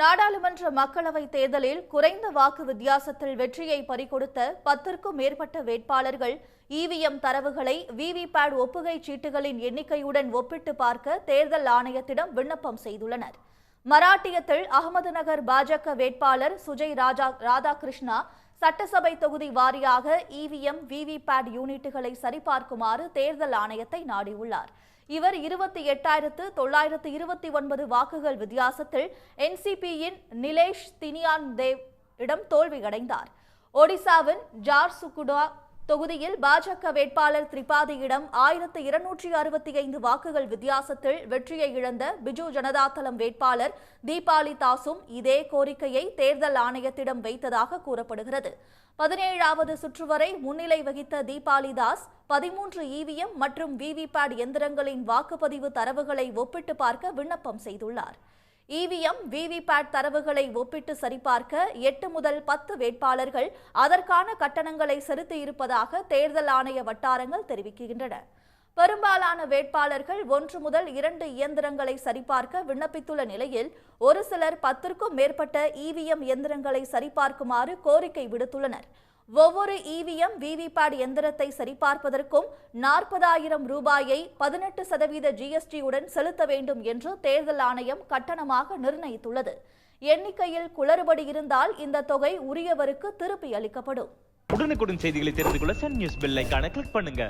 நாடாளுமன்ற மக்களவைத் தேர்தலில் குறைந்த வாக்கு வித்தியாசத்தில் வெற்றியை பறிகொடுத்த பத்திற்கும் மேற்பட்ட வேட்பாளர்கள் இவிஎம் தரவுகளை விவிபேட் ஒப்புகைச் சீட்டுகளின் எண்ணிக்கையுடன் ஒப்பிட்டு பார்க்க தேர்தல் ஆணையத்திடம் விண்ணப்பம் செய்துள்ளனர். மராட்டியத்தில் அகமது நகர் பாஜக வேட்பாளர் சுஜய் ராஜா ராதாகிருஷ்ணா சட்டசபை தொகுதி வாரியாக இவிஎம் விவிபேட் யூனிட்டுகளை சரிபார்க்குமாறு தேர்தல் ஆணையத்தை நாடியுள்ளார். இவர் இருபத்தி எட்டாயிரத்து தொள்ளாயிரத்து இருபத்தி ஒன்பது வாக்குகள் வித்தியாசத்தில் என்சிபியின் நிலேஷ் தினியான் தேவ் இடம் தோல்வியடைந்தார். ஒடிசாவின் ஜார்சுகுடா தொகுதியில் பாஜக வேட்பாளர் திரிபாதியிடம் ஆயிரத்து இருநூற்றி அறுபத்தி ஐந்து வாக்குகள் வித்தியாசத்தில் வெற்றியை இழந்த பிஜு ஜனதாதளம் வேட்பாளர் தீபாலி தாசும் இதே கோரிக்கையை தேர்தல் ஆணையத்திடம் வைத்ததாக கூறப்படுகிறது. பதினேழாவது சுற்று வரை முன்னிலை வகித்த தீபாலி தாஸ் பதிமூன்று இவிஎம் மற்றும் விவிபேட் எந்திரங்களின் வாக்குப்பதிவு தரவுகளை ஒப்பிட்டு பார்க்க விண்ணப்பம் செய்துள்ளார். இவிஎம் விவிபேட் தரவுகளை ஒப்பிட்டு சரிபார்க்க எட்டு முதல் பத்து வேட்பாளர்கள் அதற்கான கட்டணங்களை செலுத்தியிருப்பதாக தேர்தல் ஆணைய வட்டாரங்கள் தெரிவிக்கின்றன. பெரும்பாலான வேட்பாளர்கள் ஒன்று முதல் இரண்டு இயந்திரங்களை சரிபார்க்க விண்ணப்பித்துள்ள நிலையில் ஒரு சிலர் பத்திற்கும் மேற்பட்ட இவிஎம் இயந்திரங்களை சரிபார்க்குமாறு கோரிக்கை விடுத்துள்ளனர். ஒவ்வொரு இவிஎம் விவிபேட் எந்திரத்தை சரிபார்ப்பதற்கும் நாற்பதாயிரம் ரூபாயை பதினெட்டு சதவீத ஜிஎஸ்டியுடன் செலுத்த வேண்டும் என்று தேர்தல் ஆணையம் கட்டணமாக நிர்ணயித்துள்ளது. எண்ணிக்கையில் குளறுபடி இருந்தால் இந்த தொகை உரியவருக்கு திருப்பி அளிக்கப்படும். உடனுக்குடன் செய்திகளை தெரிந்து கொள்ள சன் நியூஸ் பெல் கிளிக் பண்ணுங்க.